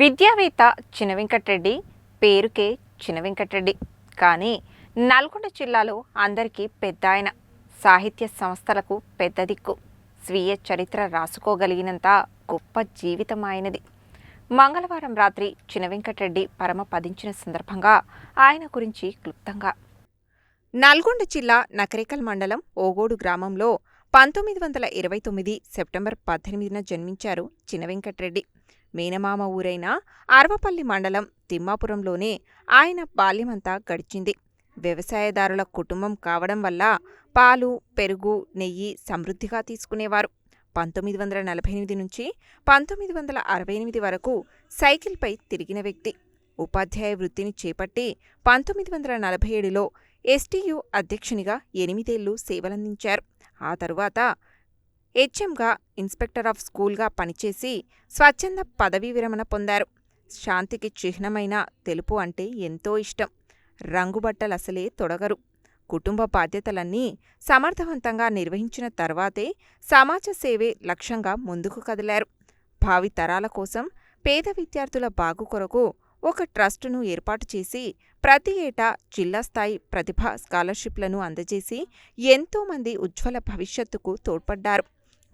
విద్యావేత్త చినవెంకటరెడ్డి పేరుకే చినవెంకటరెడ్డి. కానీ నల్గొండ జిల్లాలో అందరికీ పెద్ద ఆయన సాహిత్య సంస్థలకు పెద్ద దిక్కు. స్వీయ చరిత్ర రాసుకోగలిగినంత గొప్ప జీవితం ఆయనది. మంగళవారం రాత్రి చిన వెంకట్రెడ్డి పరమ పదించిన సందర్భంగా ఆయన గురించి క్లుప్తంగా. నల్గొండ జిల్లా నకరేకల్ మండలం ఓగోడు గ్రామంలో పంతొమ్మిది వందల ఇరవై తొమ్మిది సెప్టెంబర్ పద్దెనిమిదిన జన్మించారు చిన వెంకట్రెడ్డి మేనమామ ఊరైన అరవపల్లి మండలం తిమ్మాపురంలోనే ఆయన బాల్యమంతా గడిచింది. వ్యవసాయదారుల కుటుంబం కావడం వల్ల పాలు పెరుగు నెయ్యి సమృద్ధిగా తీసుకునేవారు. పంతొమ్మిది వందల నలభై ఎనిమిది నుంచి పంతొమ్మిది వందల అరవై ఎనిమిది వరకు సైకిల్పై తిరిగిన వ్యక్తి. ఉపాధ్యాయ వృత్తిని చేపట్టి పంతొమ్మిది వందల నలభై ఏడులో ఎస్టీయు అధ్యక్షునిగా ఎనిమిదేళ్ళు సేవలందించారు. ఆ తరువాత హెచ్ఎంగా ఇన్స్పెక్టర్ ఆఫ్ స్కూల్గా పనిచేసి స్వచ్ఛంద పదవీ విరమణ పొందారు. శాంతికి చిహ్నమైన తెలుపు అంటే ఎంతో ఇష్టం. రంగుబట్టలసలే తొడగరు. కుటుంబ బాధ్యతలన్నీ సమర్థవంతంగా నిర్వహించిన తర్వాతే సమాజ సేవే లక్ష్యంగా ముందుకు కదిలారు. భావి తరాల కోసం పేద విద్యార్థుల బాగు కొరకు ఒక ట్రస్టును ఏర్పాటు చేసి ప్రతి ఏటా జిల్లా స్థాయి ప్రతిభా స్కాలర్షిప్లను అందజేసి ఎంతోమంది ఉజ్వల భవిష్యత్తుకు తోడ్పడ్డారు.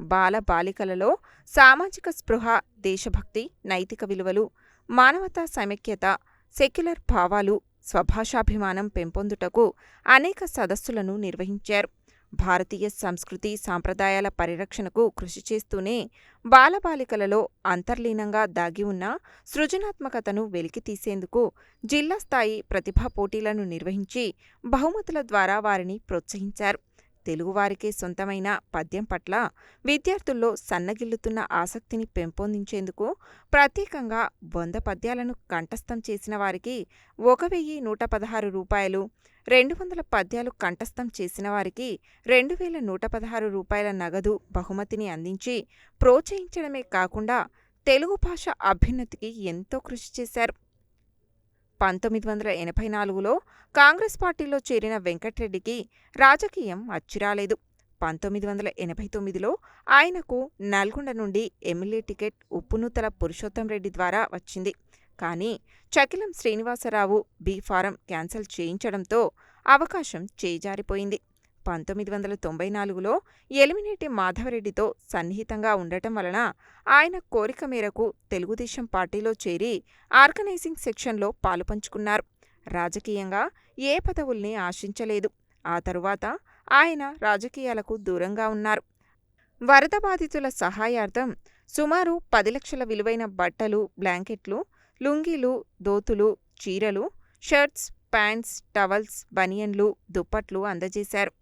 బాల బాలికలలో సామాజిక స్పృహ దేశభక్తి నైతిక విలువలు మానవతా సమైక్యత సెక్యులర్ భావాలు స్వభాషాభిమానం పెంపొందుటకు అనేక సదస్సులను నిర్వహించారు. భారతీయ సంస్కృతి సాంప్రదాయాల పరిరక్షణకు కృషి చేస్తూనే బాలబాలికలలో అంతర్లీనంగా దాగి ఉన్న సృజనాత్మకతను వెలికితీసేందుకు జిల్లా స్థాయి ప్రతిభా పోటీలను నిర్వహించి బహుమతుల ద్వారా వారిని ప్రోత్సహించారు. తెలుగువారికే సొంతమైన పద్యం పట్ల విద్యార్థుల్లో సన్నగిల్లుతున్న ఆసక్తిని పెంపొందించేందుకు ప్రత్యేకంగా వంద పద్యాలను కంఠస్థం చేసిన వారికి ఒక వెయ్యి నూట పదహారు రూపాయలు రెండు వందల పద్యాలు కంఠస్థం చేసిన వారికి రెండు వేల నూట పదహారు రూపాయల నగదు బహుమతిని అందించి ప్రోత్సహించడమే కాకుండా తెలుగు భాష అభ్యున్నతికి ఎంతో కృషి చేశారు. పంతొమ్మిది వందల ఎనభై నాలుగులో కాంగ్రెస్ పార్టీలో చేరిన వెంకట్రెడ్డికి రాజకీయం అచ్చిరాలేదు. పంతొమ్మిది వందల ఎనభై తొమ్మిదిలో ఆయనకు నల్గొండ నుండి ఎమ్మెల్యే టికెట్ ఉప్పునూతల పురుషోత్తం రెడ్డి ద్వారా వచ్చింది. కానీ Chakilam Srinivasarao B form cancel చేయించడంతో అవకాశం చేజారిపోయింది. పంతొమ్మిది వందల తొంభై నాలుగులో ఎలిమినేటి మాధవరెడ్డితో సన్నిహితంగా ఉండటం వలన ఆయన కోరిక మేరకు తెలుగుదేశం పార్టీలో చేరి ఆర్గనైజింగ్ సెక్షన్లో పాలుపంచుకున్నారు రాజకీయంగా ఏ పదవుల్ని ఆశించలేదు. ఆ తరువాత ఆయన రాజకీయాలకు దూరంగా ఉన్నారు. వరద బాధితుల సహాయార్థం సుమారు పది లక్షల విలువైన బట్టలు బ్లాంకెట్లు లుంగీలు దోతులు చీరలు షర్ట్స్ ప్యాంట్స్ టవల్స్ బనియన్లు దుప్పట్లు అందజేశారు.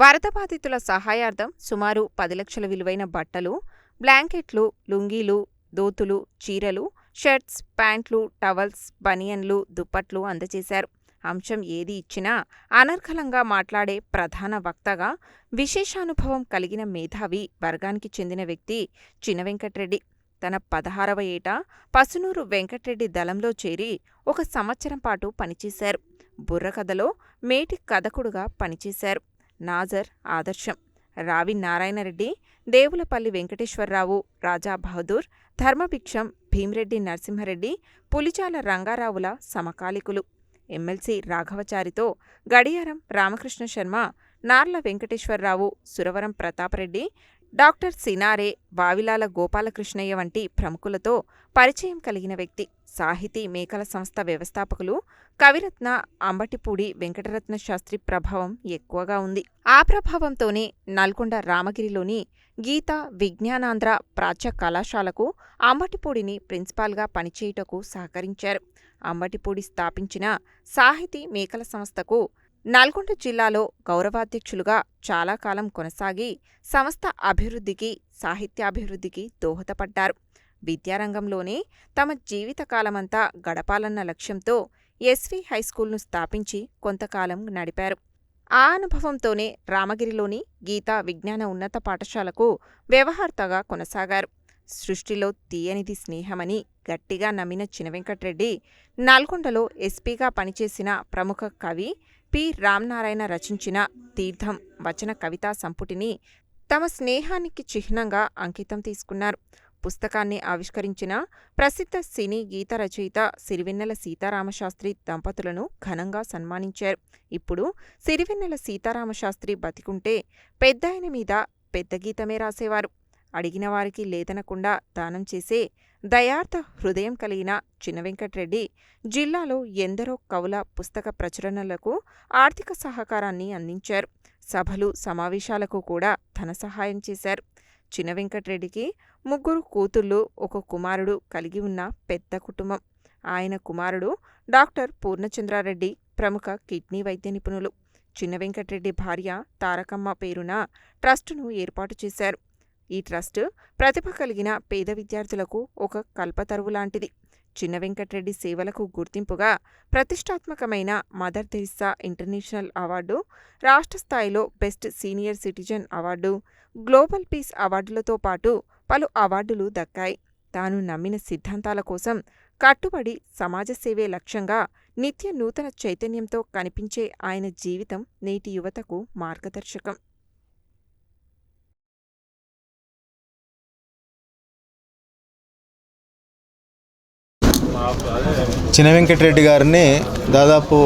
వరద బాధితుల సహాయార్థం సుమారు పది లక్షల విలువైన బట్టలు బ్లాంకెట్లు లుంగీలు దోతులు చీరలు షర్ట్స్ ప్యాంట్లు టవల్స్ బనియన్లు దుప్పట్లు అందజేశారు. అంశం ఏది ఇచ్చినా అనర్ఘలంగా మాట్లాడే ప్రధాన వక్తగా విశేషానుభవం కలిగిన మేధావి వర్గానికి చెందిన వ్యక్తి చిన వెంకట్రెడ్డి. తన పదహారవ ఏట పసునూరు వెంకట్రెడ్డి దళంలో చేరి ఒక సంవత్సరం పాటు పనిచేశారు. బుర్రకథలో మేటి కథకుడుగా పనిచేశారు. నాజర్ ఆదర్శం. రావి నారాయణరెడ్డి దేవులపల్లి వెంకటేశ్వరరావు రాజా బహదూర్ ధర్మభిక్షం భీమిరెడ్డి నరసింహరెడ్డి పులిచాల రంగారావుల సమకాలికులు. ఎమ్మెల్సీ రాఘవచారితో గడియారం రామకృష్ణ శర్మ నార్ల వెంకటేశ్వరరావు సురవరం ప్రతాపరెడ్డి డాక్టర్ సినారే వావిలాల గోపాలకృష్ణయ్య వంటి ప్రముఖులతో పరిచయం కలిగిన వ్యక్తి. సాహితీ మేకల సంస్థ వ్యవస్థాపకులు కవిరత్న అంబటిపూడి వెంకటరత్న శాస్త్రి ప్రభావం ఎక్కువగా ఉంది. ఆ ప్రభావంతోనే నల్గొండ రామగిరిలోని గీత విజ్ఞానాంధ్ర ప్రాచ్య కళాశాలకు అంబటిపూడిని ప్రిన్సిపాల్గా పనిచేయుటకు సహకరించారు. అంబటిపూడి స్థాపించిన సాహితీ మేకల సంస్థకు నల్గొండ జిల్లాలో గౌరవాధ్యక్షులుగా చాలా కాలం కొనసాగి సంస్థ అభివృద్ధికి సాహిత్యాభివృద్ధికి దోహదపడ్డారు. విద్యారంగంలోనే తమ జీవితకాలమంతా గడపాలన్న లక్ష్యంతో ఎస్వి హైస్కూల్ను స్థాపించి కొంతకాలం నడిపారు. ఆ అనుభవంతోనే రామగిరిలోని గీతా విజ్ఞాన ఉన్నత పాఠశాలకు వ్యవహార్తగా కొనసాగారు. సృష్టిలో తీయనిది స్నేహమని గట్టిగా నమ్మిన చినవెంకట్రెడ్డి నల్గొండలో ఎస్పీగా పనిచేసిన ప్రముఖ కవి పి. రామనారాయణ రచించిన తీర్థం వచన కవితా సంపుటిని తమ స్నేహానికి చిహ్నంగా అంకితం తీసుకున్నారు. పుస్తకాన్ని ఆవిష్కరించిన ప్రసిద్ధ సినీ గీత రచయిత సిరివెన్నెల సీతారామశాస్త్రి దంపతులను ఘనంగా సన్మానించారు. ఇప్పుడు సిరివెన్నెల సీతారామశాస్త్రి బతికుంటే పెద్దాయన మీద పెద్ద గీతమే రాసేవారు. అడిగిన వారికి లేదనకుండా దానం చేసే దయార్థ హృదయం కలిగిన చిన్న వెంకట్రెడ్డి జిల్లాలో ఎందరో కవుల పుస్తక ప్రచురణలకు ఆర్థిక సహకారాన్ని అందించారు. సభలు సమావేశాలకు కూడా ధన సహాయం చేశారు. చిన్న వెంకట్రెడ్డికి ముగ్గురు కూతుళ్ళు ఒక కుమారుడు కలిగి ఉన్న పెద్ద కుటుంబం. ఆయన కుమారుడు డాక్టర్ పూర్ణచంద్రారెడ్డి ప్రముఖ కిడ్నీ వైద్య నిపుణులు. చిన్న వెంకటరెడ్డి భార్య తారకమ్మ పేరున ట్రస్టును ఏర్పాటు చేశారు. ఈ ట్రస్ట్ ప్రతిభ కలిగిన పేద విద్యార్థులకు ఒక కల్పతరువు లాంటిది. చిన్న వెంకటరెడ్డి సేవలకు గుర్తింపుగా ప్రతిష్టాత్మకమైన మదర్ థెరిస్సా ఇంటర్నేషనల్ అవార్డు రాష్ట్ర స్థాయిలో best senior citizen award global peace అవార్డులతో పాటు పలు అవార్డులు దక్కాయి. తాను నమ్మిన సిద్ధాంతాల కోసం కట్టుబడి సమాజ సేవే లక్ష్యంగా నిత్య నూతన చైతన్యంతో కనిపించే ఆయన జీవితం నేటి యువతకు మార్గదర్శకం. చిన్న వెంకటరెడ్డి గారిని దాదాపు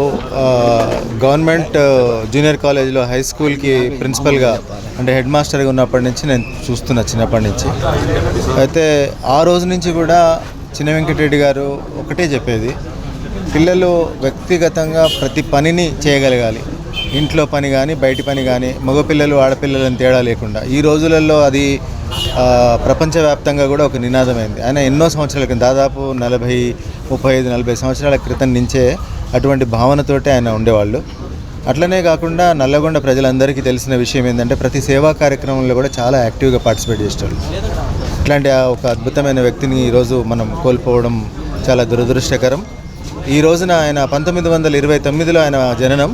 గవర్నమెంట్ జూనియర్ కాలేజీలో హై స్కూల్కి ప్రిన్సిపల్గా అంటే హెడ్ మాస్టర్గా ఉన్నప్పటి నుంచి నేను చూస్తున్నా చిన్నప్పటి నుంచి. అయితే ఆ రోజు నుంచి కూడా చిన్న వెంకటరెడ్డి గారు ఒకటే చెప్పేది పిల్లలు వ్యక్తిగతంగా ప్రతి పనిని చేయగలగాలి. ఇంట్లో పని కానీ బయటి పని కానీ మగపిల్లలు ఆడపిల్లలని తేడా లేకుండా. ఈ రోజులలో అది ప్రపంచవ్యాప్తంగా కూడా ఒక నినాదమైంది. ఆయన ఎన్నో సంవత్సరాల క్రితం దాదాపు నలభై ముప్పై ఐదు నలభై సంవత్సరాల క్రితం నుంచే అటువంటి భావనతోటే ఆయన ఉండేవాళ్ళు. అట్లనే కాకుండా నల్లగొండ ప్రజలందరికీ తెలిసిన విషయం ఏంటంటే ప్రతి సేవా కార్యక్రమంలో కూడా చాలా యాక్టివ్గా పార్టిసిపేట్ చేసేవాళ్ళు. ఇట్లాంటి ఆ ఒక అద్భుతమైన వ్యక్తిని ఈరోజు మనం కోల్పోవడం చాలా దురదృష్టకరం. ఈ రోజున ఆయన పంతొమ్మిది వందల ఇరవై తొమ్మిదిలో ఆయన జననం.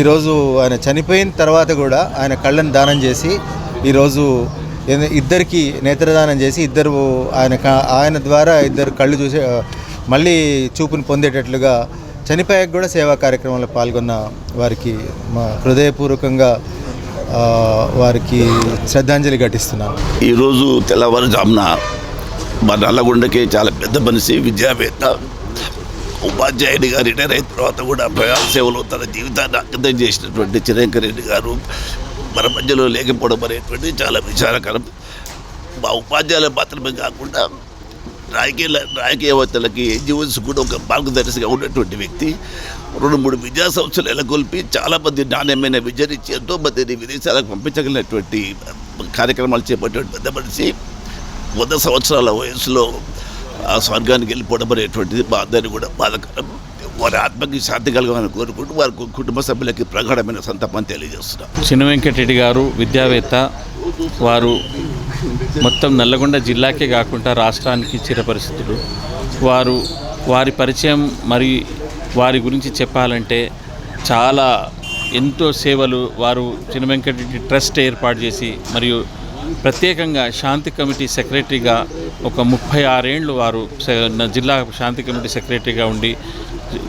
ఈరోజు ఆయన చనిపోయిన తర్వాత కూడా ఆయన కళ్ళను దానం చేసి ఈరోజు ఇద్దరికి నేత్రదానం చేసి ఇద్దరు ఆయన ఆయన ద్వారా ఇద్దరు కళ్ళు చూసే మళ్ళీ చూపుని పొందేటట్లుగా చనిపోయాక కూడా సేవా కార్యక్రమంలో పాల్గొన్న వారికి మా హృదయపూర్వకంగా వారికి శ్రద్ధాంజలి ఘటిస్తున్నాను. ఈరోజు తెల్లవారుజామున మా నల్లగొండకి చాలా పెద్ద మనిషి విద్యావేత్త ఉపాధ్యాయుడిగా రిటైర్ అయిన తర్వాత కూడా ప్రయాణ సేవలో తన జీవితాన్ని అంకితం చేసినటువంటి చిరంకర్ రెడ్డి గారు మన మధ్యలో లేకపోవడం అనేటువంటిది చాలా విచారకరం. మా ఉపాధ్యాయుల మాత్రమే కాకుండా రాజకీయ రాజకీయవేత్తలకి ఎన్జిఓస్ కూడా ఒక మార్గదర్శిగా ఉన్నటువంటి వ్యక్తి. రెండు మూడు విద్యా సంస్థలు నెలకొల్పి చాలామంది నాణ్యమైన విద్యనిచ్చి ఎంతో మందిని విదేశాలకు పంపించగలిగినటువంటి కార్యక్రమాలు చేపట్టినటువంటి పెద్ద మనిషి. వంద సంవత్సరాల వయసులో ఆ స్వర్గానికి వెళ్ళిపోవడం అనేటువంటిది మా అందరినీ కూడా బాధకరం. వారి ఆత్మకి శాంతి కలగాలని కోరుకుంటూ వారి కుటుంబ సభ్యులకి ప్రగాఢమైన సంతాపాన్ని తెలియజేస్తున్నాం. చిన్న వెంకటరెడ్డి గారు విద్యావేత్త వారు మొత్తం నల్లగొండ జిల్లాకే కాకుండా రాష్ట్రానికి చిరపరిస్థితులు వారు వారి పరిచయం మరి వారి గురించి చెప్పాలంటే చాలా ఎంతో సేవలు వారు చిన్న వెంకటరెడ్డి ట్రస్ట్ ఏర్పాటు చేసి మరియు ప్రత్యేకంగా శాంతి కమిటీ సెక్రటరీగా ఒక ముప్పై ఆరేండ్లు వారు జిల్లా శాంతి కమిటీ సెక్రటరీగా ఉండి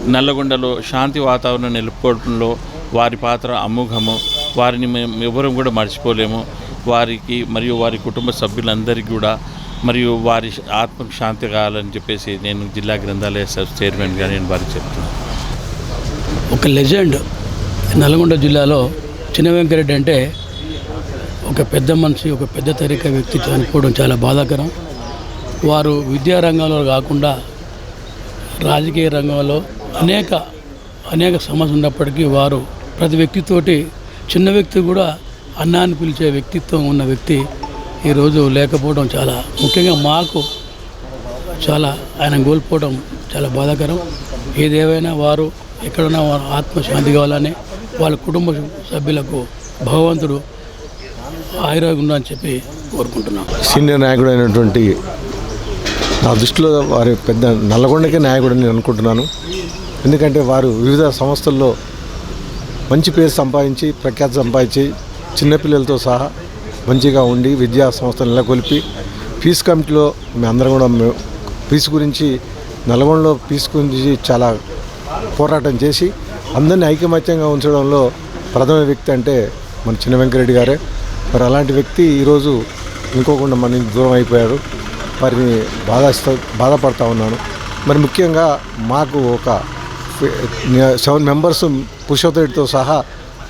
నల్లగొండలో శాంతి వాతావరణం నిలుపుకోవడంలో వారి పాత్ర అమోఘము. వారిని మేము ఎవరూ కూడా మర్చిపోలేము. వారికి మరియు వారి కుటుంబ సభ్యులందరికీ కూడా మరియు వారి ఆత్మకు శాంతి కావాలని చెప్పేసి నేను జిల్లా గ్రంథాలయ చైర్మన్గా నేను వారికి చెప్తున్నాను. ఒక లెజెండ్ నల్గొండ జిల్లాలో చిన్న వెంకరెడ్డి అంటే ఒక పెద్ద మనిషి ఒక పెద్ద తరిక వ్యక్తి చనిపోవడం చాలా బాధాకరం. వారు విద్యారంగంలో కాకుండా రాజకీయ రంగంలో అనేక అనేక సమస్యలు ఉన్నప్పటికీ వారు ప్రతి వ్యక్తితోటి చిన్న వ్యక్తి కూడా అన్నాన్ని పిలిచే వ్యక్తిత్వం ఉన్న వ్యక్తి ఈరోజు లేకపోవడం చాలా ముఖ్యంగా మాకు చాలా ఆయన కోల్పోవడం చాలా బాధాకరం. ఏదేవైనా వారు ఎక్కడున్నా వారు ఆత్మశాంతి కావాలని వాళ్ళ కుటుంబ సభ్యులకు భగవంతుడు ఆయురోగ్యం అని చెప్పి కోరుకుంటున్నాం. సీనియర్ నాయకుడు అయినటువంటి నా దృష్టిలో వారి పెద్ద నల్లగొండకే నాయకుడు నేను అనుకుంటున్నాను. ఎందుకంటే వారు వివిధ సంస్థల్లో మంచి పేరు సంపాదించి ప్రఖ్యాతి సంపాదించి చిన్నపిల్లలతో సహా మంచిగా ఉండి విద్యా సంస్థలు నెలకొల్పి పీస్ కమిటీలో మేము అందరం కూడా మేము పీస్ గురించి నల్గొండలో పీస్ గురించి చాలా పోరాటం చేసి అందరినీ ఐకమత్యంగా ఉంచడంలో ప్రథమ వ్యక్తి అంటే మన చిన్న వెంకరెడ్డి గారే. మరి అలాంటి వ్యక్తి ఈరోజు ఇంకోకుండా మన దూరం అయిపోయారు. వారిని బాధ బాధపడతా ఉన్నాను. మరి ముఖ్యంగా మాకు ఒక సెవెన్ మెంబర్స్ పురుషోత్తడితో సహా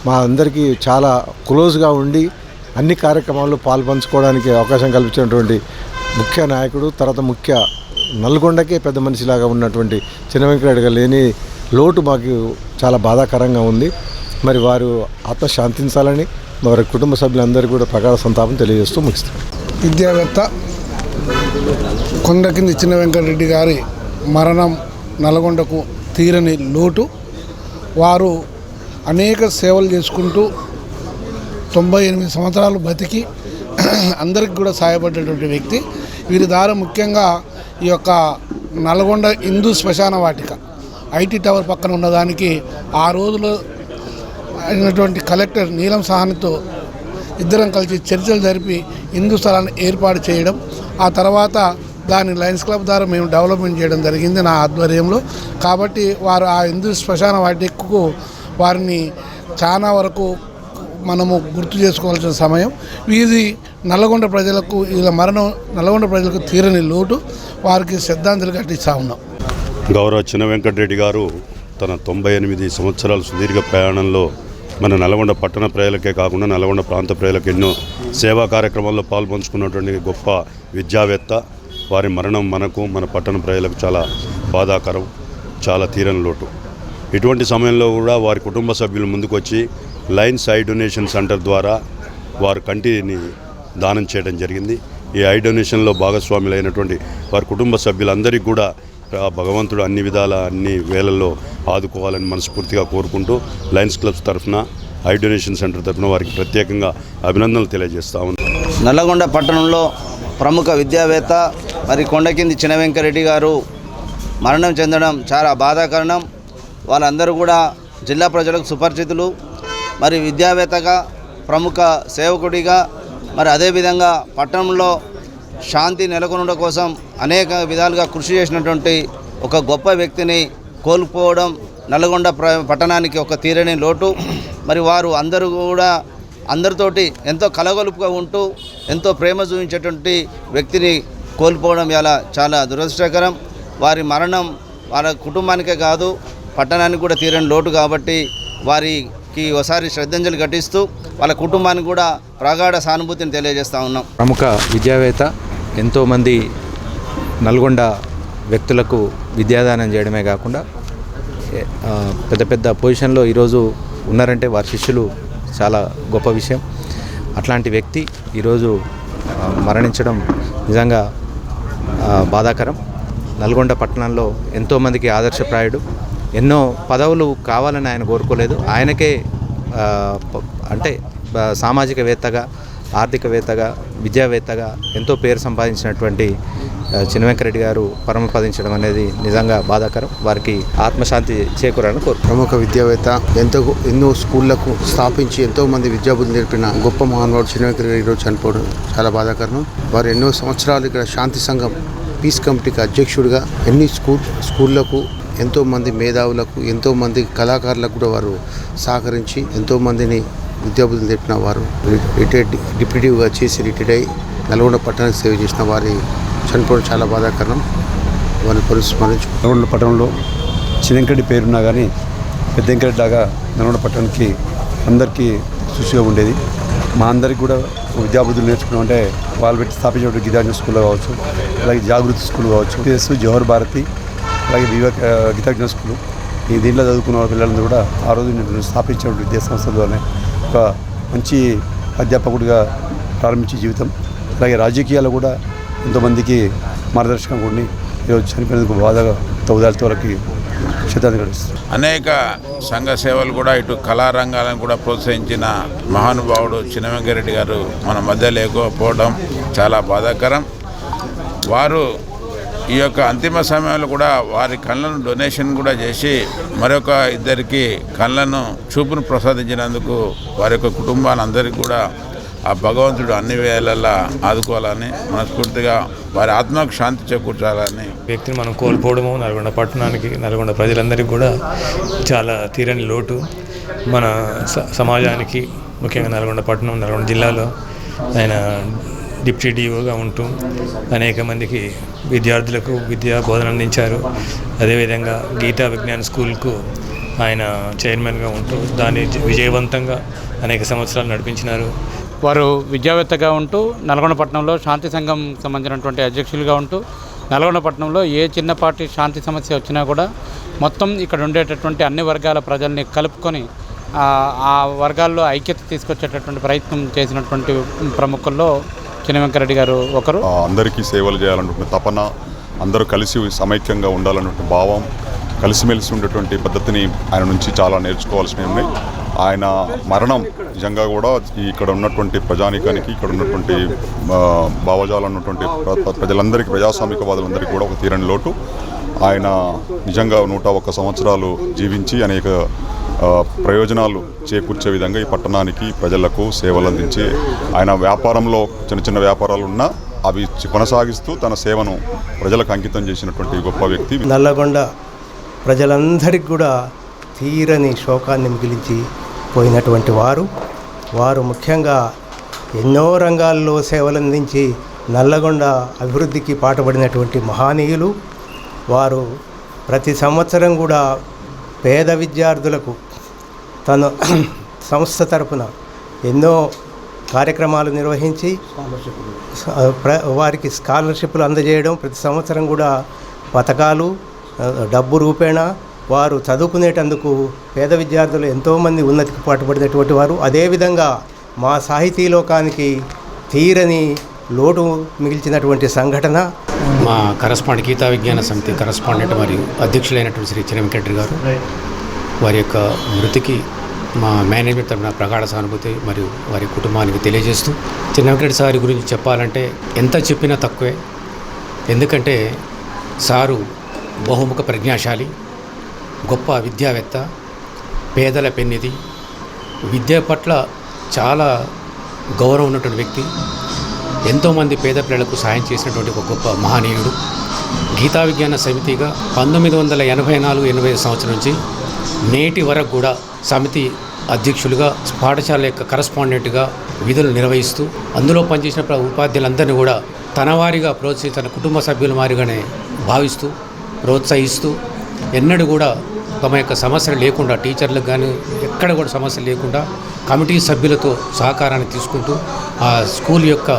మా అందరికీ చాలా క్లోజ్గా ఉండి అన్ని కార్యక్రమాల్లో పాల్పంచుకోవడానికి అవకాశం కల్పించినటువంటి ముఖ్య నాయకుడు తర్వాత ముఖ్య నల్గొండకే పెద్ద మనిషిలాగా ఉన్నటువంటి చిన్న వెంకటరెడ్డి గారు లేని లోటు మాకు చాలా బాధాకరంగా ఉంది. మరి వారు ఆత్మ శాంతించాలని వారి కుటుంబ సభ్యులందరూ కూడా ప్రగాఢ సంతాపం తెలియజేస్తూ ముగిస్తారు విద్యావేత్త కొండ కింద చిన్న వెంకటరెడ్డి గారి మరణం నల్గొండకు తీరని లోటు. వారు అనేక సేవలు చేసుకుంటూ తొంభై ఎనిమిది సంవత్సరాలు బతికి అందరికి కూడా సహాయపడేటువంటి వ్యక్తి. వీరి ద్వారా ముఖ్యంగా ఈ యొక్క నల్గొండ హిందూ శ్మశాన వాటిక. ఐటీ టవర్ పక్కన ఉన్నదానికి ఆ రోజులో అయినటువంటి కలెక్టర్ నీలం సహానితో ఇద్దరం కలిసి చర్చలు జరిపి హిందూ స్థలాన్ని ఏర్పాటు చేయడం ఆ తర్వాత దాన్ని లయన్స్ క్లబ్ ద్వారా మేము డెవలప్మెంట్ చేయడం జరిగింది నా ఆధ్వర్యంలో. కాబట్టి వారు ఆ హిందూ శ్మశాన వాటికు వారిని చాలా వరకు మనము గుర్తు చేసుకోవాల్సిన సమయం. ఇది నల్లగొండ ప్రజలకు వీళ్ళ మరణం నల్గొండ ప్రజలకు తీరని లోటు వారికి శ్రద్ధాంజలి కట్టిస్తూ ఉన్నాం. గౌరవ చిన్న వెంకటరెడ్డి గారు తన తొంభై ఎనిమిది సంవత్సరాల సుదీర్ఘ ప్రయాణంలో మన నల్గొండ పట్టణ ప్రజలకే కాకుండా నల్గొండ ప్రాంత ప్రజలకు ఎన్నో సేవా కార్యక్రమాల్లో పాల్పంచుకున్నటువంటి గొప్ప విద్యావేత్త. వారి మరణం మనకు మన పట్టణ ప్రజలకు చాలా బాధాకరం చాలా తీరని లోటు. ఇటువంటి సమయంలో కూడా వారి కుటుంబ సభ్యులు ముందుకొచ్చి లైన్స్ ఐ డొనేషన్ సెంటర్ ద్వారా వారు కంటిని దానం చేయడం జరిగింది. ఈ ఐ డొనేషన్లో భాగస్వాములైనటువంటి వారి కుటుంబ సభ్యులందరికీ కూడా భగవంతుడు అన్ని విధాల అన్ని వేళల్లో ఆదుకోవాలని మనస్ఫూర్తిగా కోరుకుంటూ లయన్స్ క్లబ్స్ తరఫున ఐ డొనేషన్ సెంటర్ తరఫున వారికి ప్రత్యేకంగా అభినందనలు తెలియజేస్తా ఉన్నాను నల్లగొండ పట్టణంలో ప్రముఖ విద్యావేత్త మరి కొండకింది చినవెంకరెడ్డి గారు మరణం చెందడం చాలా బాధాకరణం. వాళ్ళందరూ కూడా జిల్లా ప్రజలకు సుపరిచితులు. మరి విద్యావేత్తగా ప్రముఖ సేవకుడిగా మరి అదేవిధంగా పట్టణంలో శాంతి నెలకొనడం కోసం అనేక విధాలుగా కృషి చేసినటువంటి ఒక గొప్ప వ్యక్తిని కోల్పోవడం నల్గొండ పట్టణానికి ఒక తీరని లోటు. మరి వారు అందరూ కూడా అందరితోటి ఎంతో కలగొలుపుగా ఉంటూ ఎంతో ప్రేమ చూపించేటువంటి వ్యక్తిని కోల్పోవడం ఇలా చాలా దురదృష్టకరం. వారి మరణం వాళ్ళ కుటుంబానికే కాదు పట్టణానికి కూడా తీరని లోటు కాబట్టి వారి వారికి ఒకసారి శ్రద్ధాంజలి ఘటిస్తూ వాళ్ళ కుటుంబానికి కూడా ప్రగాఢ సానుభూతిని తెలియజేస్తూ ఉన్నాం. ప్రముఖ విద్యావేత్త ఎంతోమంది నల్గొండ వ్యక్తులకు విద్యాదానం చేయడమే కాకుండా పెద్ద పెద్ద పొజిషన్లో ఈరోజు ఉన్నారంటే వారి శిష్యులు చాలా గొప్ప విషయం. అట్లాంటి వ్యక్తి ఈరోజు మరణించడం నిజంగా బాధాకరం. నల్గొండ పట్టణంలో ఎంతోమందికి ఆదర్శప్రాయుడు. ఎన్నో పదవులు కావాలని ఆయన కోరుకోలేదు. ఆయనకే అంటే సామాజికవేత్తగా ఆర్థికవేత్తగా విద్యావేత్తగా ఎంతో పేరు సంపాదించినటువంటి ఆ, చిన్న వెంకరెడ్డి గారు పరమపదించడం అనేది నిజంగా బాధాకరం. వారికి ఆత్మశాంతి చేకూరాలని కోరు ప్రముఖ విద్యావేత్త ఎంతో ఎన్నో స్కూళ్ళకు స్థాపించి ఎంతో మంది విద్యాబుద్ధి నేర్పిన గొప్ప మహానుభావుడు చిన్నవెంకట గారు చనిపోవడం చాలా బాధాకరం. వారు ఎన్నో సంవత్సరాలు ఇక్కడ శాంతి సంఘం పీస్ కమిటీకి అధ్యక్షుడిగా ఎన్ని స్కూల్ స్కూళ్ళకు ఎంతోమంది మేధావులకు ఎంతోమంది కళాకారులకు కూడా వారు సహకరించి ఎంతోమందిని మందిని విద్యాబుద్ధులు వారు రిటైర్డ్ డిప్యూటీగా చేసి రిటైర్డ్ అయి నల్గొండ పట్టణానికి సేవ చేసిన వారి చనిపోవడం చాలా బాధాకరం. వారిని పరిస్మరించు నల్గొండ పట్టణంలో చిన్నెంకరెడ్డి పేరున్నా కానీ పెద్ద లాగా నల్గొండ పట్టణానికి అందరికీ సృష్టిగా ఉండేది. మా అందరికి కూడా విద్యాబుద్ధులు నేర్చుకున్నాం అంటే వాళ్ళు పెట్టి స్థాపించిన గీతాంజలి స్కూల్ కావచ్చు అలాగే జాగృతి స్కూల్ కావచ్చు. పిఎస్ జవహర్ భారతి అలాగే వివేక గీతాంజలి స్కూలు. ఈ దీంట్లో చదువుకున్న వాళ్ళ పిల్లలందరూ కూడా ఆ రోజు నేను స్థాపించిన విద్యా సంస్థలలోనే ఒక మంచి అధ్యాపకుడిగా ప్రారంభించే జీవితం. అలాగే రాజకీయాలు కూడా ఎంతోమందికి మార్గదర్శకం ఉండి ఈరోజు చనిపోయినందుకు బాధగా తౌదాలతో వాళ్ళకి క్షతాన్ని అనేక సంఘ సేవలు కూడా ఇటు కళారంగాలను కూడా ప్రోత్సహించిన మహానుభావుడు చిన్న వెంకరెడ్డి గారు మన మధ్య లేకపోవడం చాలా బాధాకరం. వారు ఈ యొక్క అంతిమ సమయంలో కూడా వారి కళ్ళను డొనేషన్ కూడా చేసి మరొక ఇద్దరికి కళ్ళను చూపును ప్రసాదించినందుకు వారి యొక్క కుటుంబాలందరికీ కూడా ఆ భగవంతుడు అన్ని వేళలా ఆదుకోవాలని మనస్ఫూర్తిగా వారి ఆత్మకు శాంతి చేకూర్చాలని వ్యక్తిని మనం కోల్పోవడము నల్గొండ పట్టణానికి నల్గొండ ప్రజలందరికీ కూడా చాలా తీరని లోటు. మన స- సమాజానికి ముఖ్యంగా నల్గొండ పట్టణం నల్గొండ జిల్లాలో ఆయన డిప్యూటీ డిఓగా ఉంటూ అనేక మందికి విద్యార్థులకు విద్యా బోధన అందించారు. అదేవిధంగా గీతా విజ్ఞాన్ స్కూల్కు ఆయన చైర్మన్గా ఉంటూ దాన్ని విజయవంతంగా అనేక సంవత్సరాలు నడిపించినారు. వారు విద్యావేత్తగా ఉంటూ నల్గొండ పట్టణంలో శాంతి సంఘం సంబంధించినటువంటి అధ్యక్షులుగా ఉంటూ నల్గొండ పట్టణంలో ఏ చిన్నపాటి శాంతి సమస్య వచ్చినా కూడా మొత్తం ఇక్కడ ఉండేటటువంటి అన్ని వర్గాల ప్రజల్ని కలుపుకొని ఆ వర్గాల్లో ఐక్యత తీసుకొచ్చేటటువంటి ప్రయత్నం చేసినటువంటి ప్రముఖుల్లో చినవెంకరెడ్డి గారు ఒకరు. అందరికీ సేవలు చేయాలనుకుంటున్న తపన అందరూ కలిసి సమైక్యంగా ఉండాలన్నటువంటి భావం కలిసిమెలిసి ఉండేటువంటి పద్ధతిని ఆయన నుంచి చాలా నేర్చుకోవాల్సినవి ఉన్నాయి. ఆయన మరణం నిజంగా కూడా ఇక్కడ ఉన్నటువంటి ప్రజానీకానికి ఇక్కడ ఉన్నటువంటి ఆ, భావజాలం ఉన్నటువంటి ప్రజలందరికీ ప్రజాస్వామికవాదులందరికీ కూడా ఒక తీరని లోటు. ఆయన నిజంగా నూట ఒక్క సంవత్సరాలు జీవించి అనేక ప్రయోజనాలు చేకూర్చే విధంగా ఈ పట్టణానికి ప్రజలకు సేవలు అందించి ఆయన వ్యాపారంలో చిన్న చిన్న వ్యాపారాలు ఉన్నా అవి కొనసాగిస్తూ తన సేవను ప్రజలకు అంకితం చేసినటువంటి గొప్ప వ్యక్తి. నల్లగొండ ప్రజలందరికీ కూడా తీరని శోకాన్ని మిగిలించి పోయినటువంటి వారు. వారు ముఖ్యంగా ఎన్నో రంగాల్లో సేవలు అందించి నల్లగొండ అభివృద్ధికి పాటుపడినటువంటి మహానీయులు. వారు ప్రతి సంవత్సరం కూడా పేద విద్యార్థులకు తన సంస్థ తరపున ఎన్నో కార్యక్రమాలు నిర్వహించి వారికి స్కాలర్షిప్లు అందజేయడం ప్రతి సంవత్సరం కూడా పథకాలు డబ్బు రూపేణ వారు చదువుకునేటందుకు పేద విద్యార్థులు ఎంతోమంది ఉన్నతికి పాటుపడినటువంటి వారు. అదేవిధంగా మా సాహితీ లోకానికి తీరని లోటు మిగిల్చినటువంటి సంఘటన మా కరస్పాండెంట్ గీతా విజ్ఞాన సమితి కరస్పాండెంట్ మరియు అధ్యక్షులైనటువంటి శ్రీ చిన్న వెంకటరెడ్డి గారు వారి యొక్క మృతికి మా మేనేజ్మెంట్ తరఫున ప్రగాఢ సానుభూతి మరియు వారి కుటుంబానికి తెలియజేస్తూ చిన్న వెంకటరెడ్డి సారి గురించి చెప్పాలంటే ఎంత చెప్పినా తక్కువే. ఎందుకంటే సారు బహుముఖ ప్రజ్ఞాశాలి గొప్ప విద్యావేత్త పేదల పెన్నిధి విద్య పట్ల చాలా గౌరవం ఉన్నటువంటి వ్యక్తి. ఎంతోమంది పేద పిల్లలకు సాయం చేసినటువంటి ఒక గొప్ప మహనీయుడు. గీతా విజ్ఞాన సమితిగా పంతొమ్మిది వందల ఎనభై నాలుగు ఎనభై ఐదు సంవత్సరం నుంచి నేటి వరకు కూడా సమితి అధ్యక్షులుగా పాఠశాల యొక్క కరస్పాండెంట్గా విధులు నిర్వహిస్తూ అందులో పనిచేసిన ఉపాధ్యాయులందరినీ కూడా తన వారిగా ప్రోత్సహించి తన కుటుంబ సభ్యుల మారిగానే భావిస్తూ ప్రోత్సహిస్తూ ఎన్నడూ కూడా తమ యొక్క సమస్యలు లేకుండా టీచర్లకు కానీ ఎక్కడ కూడా సమస్యలు లేకుండా కమిటీ సభ్యులతో సహకారాన్ని తీసుకుంటూ ఆ స్కూల్ యొక్క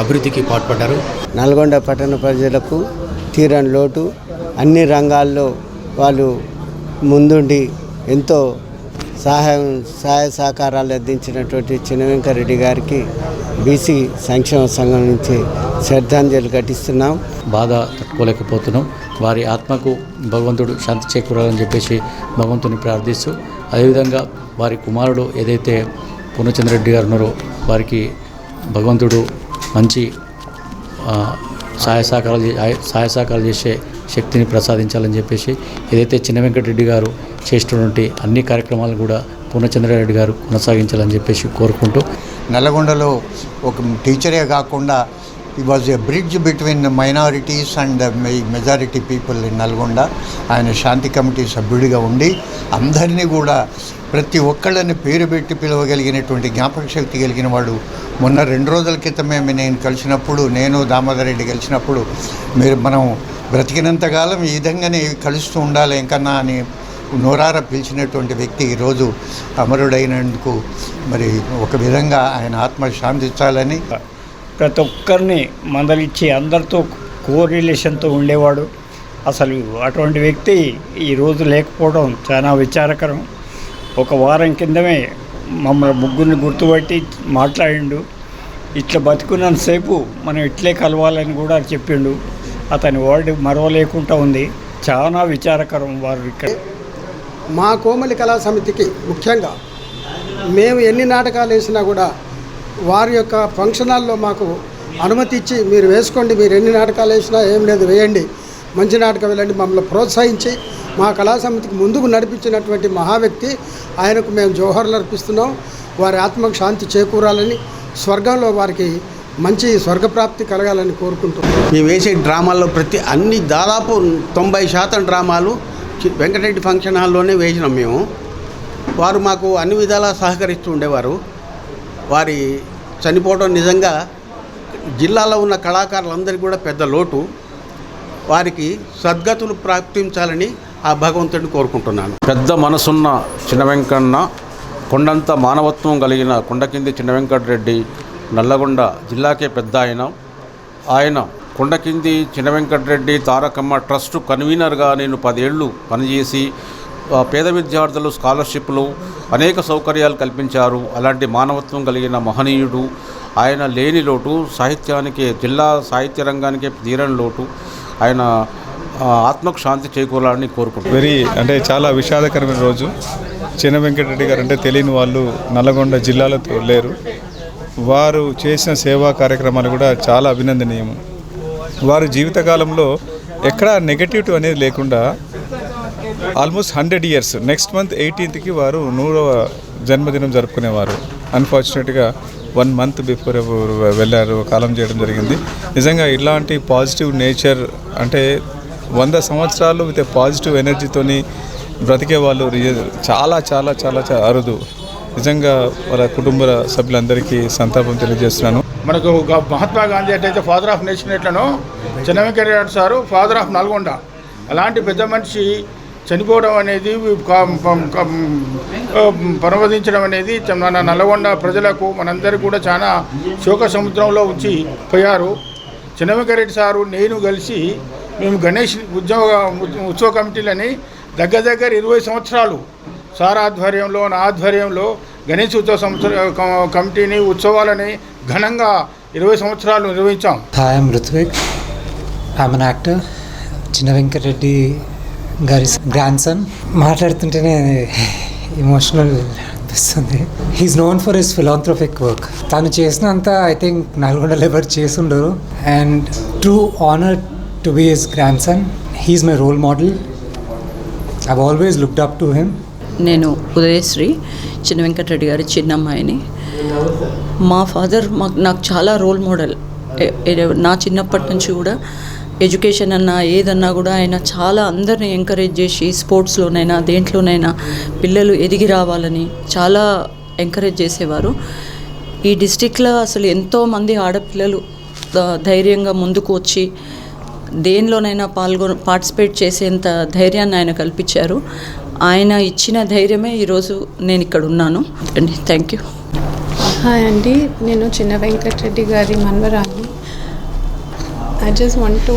అభివృద్ధికి పాటుపడ్డారు. నల్గొండ పట్టణ ప్రజలకు తీరని లోటు అన్ని రంగాల్లో వాళ్ళు ముందుండి ఎంతో సహాయం సహాయ సహకారాలు అందించినటువంటి చిన్న వెంకరెడ్డి గారికి బీసీ సంక్షేమ సంఘం నుంచి శ్రద్ధాంజలి ఘటిస్తున్నాం. బాధ తట్టుకోలేకపోతున్నాం. వారి ఆత్మకు భగవంతుడు శాంతి చేకూరాలని చెప్పేసి భగవంతుని ప్రార్థిస్తూ అదేవిధంగా వారి కుమారుడు ఏదైతే పూర్ణచంద్రరెడ్డి గారు ఉన్నారో వారికి భగవంతుడు మంచి సహాయ సహకారాలు చే- సహాయ సహకారాలు చేసే శక్తిని ప్రసాదించాలని చెప్పేసి ఏదైతే చిన్న వెంకటరెడ్డి గారు చేసినటువంటి అన్ని కార్యక్రమాలు కూడా పూర్ణచంద్రారెడ్డి గారు కొనసాగించాలని చెప్పేసి కోరుకుంటూ నల్లగొండలో ఒక టీచరే కాకుండా he was a bridge between minorities and majority people in Nalgonda ఆయన శాంతి కమిటీ సభ్యుడిగా ఉండి అందరినీ కూడా ప్రతి ఒక్కళ్ళని పేరు పెట్టి పిలవగలిగినటువంటి జ్ఞాపక శక్తి కలిగిన వాడు. మొన్న రెండు రోజుల క్రితమే నేను కలిసినప్పుడు నేను దామోదర్ రెడ్డి కలిసినప్పుడు మీరు మనం బ్రతికినంతకాలం ఈ విధంగానే కలుస్తూ ఉండాలి ఇంకన్నా అని నోరార పిలిచినటువంటి వ్యక్తి ఈరోజు అమరుడైనందుకు మరి ఒక విధంగా ఆయన ఆత్మ శాంతించాలని ప్రతి ఒక్కరిని మందలిచ్చి అందరితో కో రిలేషన్తో ఉండేవాడు. అసలు అటువంటి వ్యక్తి ఈరోజు లేకపోవడం చాలా విచారకరం. ఒక వారం కిందమే మమ్మల్ని ముగ్గురిని గుర్తుపట్టి మాట్లాడిండు. ఇట్లా బతుకున్నంతసేపు మనం ఇట్లే కలవాలని కూడా చెప్పిండు. అతని వర్డ్ మరవలేకుండా ఉంది. చాలా విచారకరం వారు ఇక్కడ. మా కోమలి కళా సమితికి ముఖ్యంగా మేము ఎన్ని నాటకాలు వేసినా కూడా వారి యొక్క ఫంక్షన్ హాల్లో మాకు అనుమతి ఇచ్చి మీరు వేసుకోండి మీరు ఎన్ని నాటకాలు వేసినా ఏం లేదు వేయండి. మంచి నాటకం వెళ్ళండి మమ్మల్ని ప్రోత్సహించి మా కళా సమితికి ముందుకు నడిపించినటువంటి మహా వ్యక్తి. ఆయనకు మేము జోహర్లు అర్పిస్తున్నాం. వారి ఆత్మకు శాంతి చేకూరాలని స్వర్గంలో వారికి మంచి స్వర్గప్రాప్తి కలగాలని కోరుకుంటున్నాం. మేము వేసే డ్రామాల్లో ప్రతి అన్ని దాదాపు తొంభై శాతం డ్రామాలు వెంకటరెడ్డి ఫంక్షన్ హాల్లోనే వేసినాం మేము. వారు మాకు అన్ని విధాలా సహకరిస్తూ ఉండేవారు. వారి చనిపోవడం నిజంగా జిల్లాలో ఉన్న కళాకారులందరికీ కూడా పెద్ద లోటు. వారికి సద్గతులు ప్రాప్తించాలని ఆ భగవంతుడిని కోరుకుంటున్నాను. పెద్ద మనసున్న చిన్న వెంకన్న కొండంత మానవత్వం కలిగిన కొండకింది చిన్న వెంకటరెడ్డి నల్లగొండ జిల్లాకే పెద్ద ఆయన. ఆయన కొండకింది చిన్న వెంకటరెడ్డి తారకమ్మ ట్రస్ట్ కన్వీనర్గా నేను పదేళ్ళు పనిచేసి పేద విద్యార్థులు స్కాలర్షిప్లు అనేక సౌకర్యాలు కల్పించారు. అలాంటి మానవత్వం కలిగిన మహనీయుడు ఆయన లేని లోటు సాహిత్యానికి జిల్లా సాహిత్య రంగానికి తీరని లోటు ఆయన ఆత్మకు శాంతి చేకూరాలని కోరుకుంటున్నాను. వెరీ అంటే చాలా విషాదకరమైన రోజు. చిన్న వెంకటరెడ్డి గారు అంటే తెలియని వాళ్ళు నల్లగొండ జిల్లాలో లేరు. వారు చేసిన సేవా కార్యక్రమాలు కూడా చాలా అభినందనీయం వారి జీవితకాలంలో ఎక్కడా నెగటివిటీ అనేది లేకుండా almost hundred years. Next month ఎయిటీన్త్కి వారు నూరవ జన్మదినం జరుపుకునేవారు. అన్ఫార్చునేట్గా వన్ మంత్ బిఫోర్ వెళ్ళారు కాలం చేయడం జరిగింది. నిజంగా ఇలాంటి పాజిటివ్ నేచర్ అంటే వంద సంవత్సరాలు విత్ పాజిటివ్ ఎనర్జీతోని బ్రతికే వాళ్ళు చాలా చాలా చాలా చాలా అరుదు. నిజంగా వాళ్ళ కుటుంబ సభ్యులందరికీ సంతాపం తెలియజేస్తున్నాను. మనకు ఒక మహాత్మా గాంధీ ఎట్లయితే ఫాదర్ ఆఫ్ నేషన్ ఎట్లనో Chinna Venkayya sir father of Nalgonda. అలాంటి పెద్ద మనిషి చనిపోవడం అనేది క- పరమదించడం అనేది మన నల్గొండ ప్రజలకు మనందరికీ కూడా చాలా శోక సముద్రంలో ఉంచి పోయారు. చిన్న సారు నేను కలిసి మేము గణేష్ ఉద్యోగ ఉత్సవ కమిటీలని దగ్గర దగ్గర ఇరవై సంవత్సరాలు సార్ ఆధ్వర్యంలో నా ఆధ్వర్యంలో గణేష్ ఉత్సవ సంవత్సర కమిటీని ఉత్సవాలని ఘనంగా ఇరవై సంవత్సరాలు నిర్వహించాం. Hi I'm Ruthvik I am actor Chinna Venkatareddy గారి గ్రాండ్ సన్ మాట్లాడుతుంటేనే ఎమోషనల్ అనిపిస్తుంది. He's known for his philanthropic work తను చేసినంత ఐ థింక్ నల్గొండలో ఎవరు చేసిండరు. And true honour to be his grand son he's my role model I always looked up to him నేను ఉదయశ్రీ చిన్న వెంకటరెడ్డి గారి చిన్న అమ్మాయిని మా ఫాదర్ మాకు నాకు చాలా రోల్ మోడల్ నా చిన్నప్పటి నుంచి కూడా ఎడ్యుకేషన్ అన్నా ఏదన్నా కూడా ఆయన చాలా అందరిని ఎంకరేజ్ చేసి స్పోర్ట్స్లోనైనా దేంట్లోనైనా పిల్లలు ఎదిగి రావాలని చాలా ఎంకరేజ్ చేసేవారు. ఈ డిస్టిక్లో అసలు ఎంతోమంది ఆడపిల్లలు ధైర్యంగా ముందుకు వచ్చి దేనిలోనైనా పాల్గొ పార్టిసిపేట్ చేసేంత ధైర్యాన్ని ఆయన కల్పించారు. ఆయన ఇచ్చిన ధైర్యమే ఈరోజు నేను ఇక్కడ ఉన్నాను. అండి థ్యాంక్ యూ. హాయ్ అండి నేను చిన్న వెంకటరెడ్డి గారి మన్వరాన్ని I just want to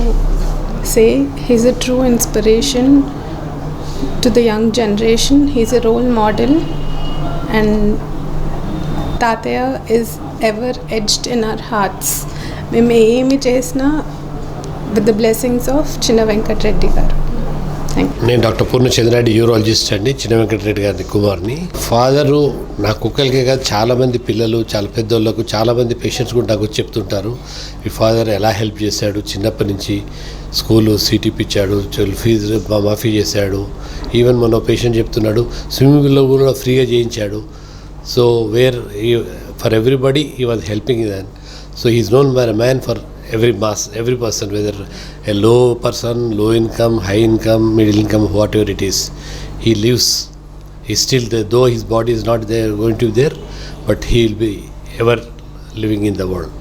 say he's a true inspiration to the young generation he's a role model and తాతయ్య is ever etched in our hearts మేము ఏమి చేసినా విత్ ద బ్లెస్సింగ్స్ ఆఫ్ చిన్న వెంకటరెడ్డి గారు థ్యాంక్ యూ నేను డాక్టర్ పూర్ణచంద్రారెడ్డి యూరాలజిస్ట్ అండి చిన్న వెంకటరెడ్డి గారి కుమార్ని. ఫాదరు నా కుక్కలకే కాదు చాలామంది పిల్లలు చాలా పెద్దోళ్ళకు చాలామంది పేషెంట్స్ కూడా నాకు చెప్తుంటారు. ఈ ఫాదర్ ఎలా హెల్ప్ చేశాడు చిన్నప్పటి నుంచి స్కూలు సీటీ ఇచ్చాడు ఫీజు మాఫీ చేశాడు. ఈవెన్ మన పేషెంట్ చెప్తున్నాడు స్విమ్మింగ్ పూల్లో కూడా ఫ్రీగా చేయించాడు. So where for everybody he was helping then so is known by man for every mass every person whether a low person low income high income middle income whatever it is he lives. He's still there though his body is not there going to be there but he will be ever living in the world